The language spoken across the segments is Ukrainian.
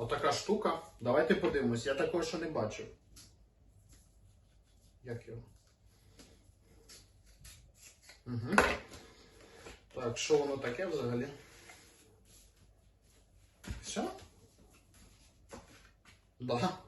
Отака штука. Давайте подивимось. Я такого ще не бачив. Як його? Угу. Так, що воно таке взагалі? Все? Да.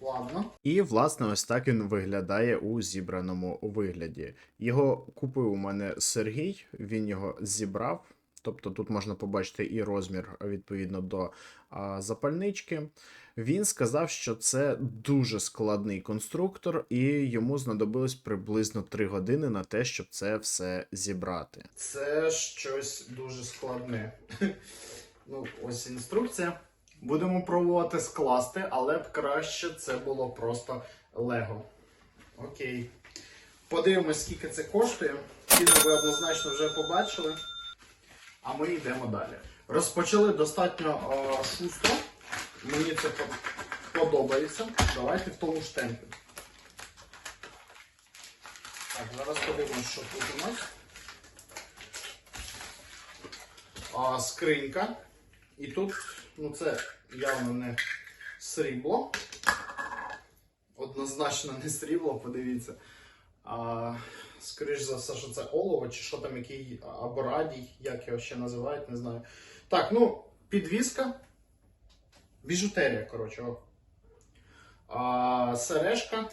Ладно. І, власне, ось так він виглядає у зібраному вигляді. Його купив у мене Сергій, він його зібрав. Тобто тут можна побачити і розмір відповідно до а, запальнички. Він сказав, що це дуже складний конструктор, і йому знадобилось приблизно 3 години на те, щоб це все зібрати. Це щось дуже складне. Ну, ось інструкція. Будемо пробувати скласти, але б краще це було просто Лего. Окей. Подивимось, скільки це коштує. Ціну ви однозначно вже побачили. А ми йдемо далі. Розпочали достатньо е, шустро. Мені це подобається. Давайте в тому ж темпі. Так, зараз подивимось, що тут у нас. а, скринька. І тут, ну це явно не срібло. Однозначно не срібло, подивіться. А, скоріш за все, що це олово, чи що там який або радій, як його ще називають, не знаю. Так, ну, підвіска. Біжутерія, коротше. А, сережка.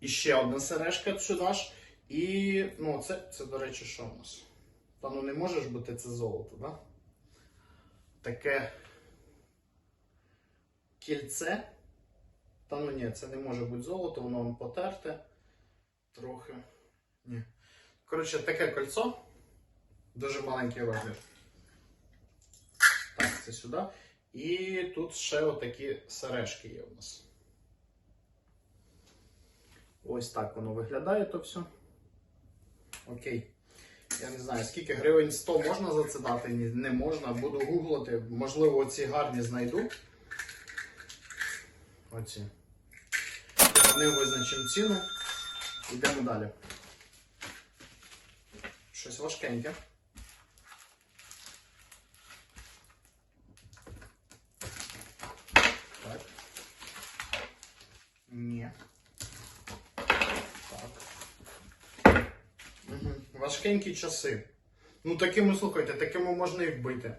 І ще одна сережка сюди ж. І, ну, це, це, до речі, що у нас? Та ну не може ж бути це золото, да? Таке кільце. Та ну ні, це не може бути золото, воно вам потерте. Трохи. Ні. Коротше, таке кольцо. Дуже маленький розмір. Так, це сюди. І тут ще отакі сережки є у нас. Ось так воно виглядає то все. Окей. Я не знаю, скільки гривень 100 можна за це дати, не можна. Буду гуглити. Можливо, оці гарні знайду. Оці. Вони визначимо ціну. Йдемо далі. Щось важкеньке. Так. Ні. Так. Угу. Важкенькі часи. Ну такими, слухайте, такими можна і вбити.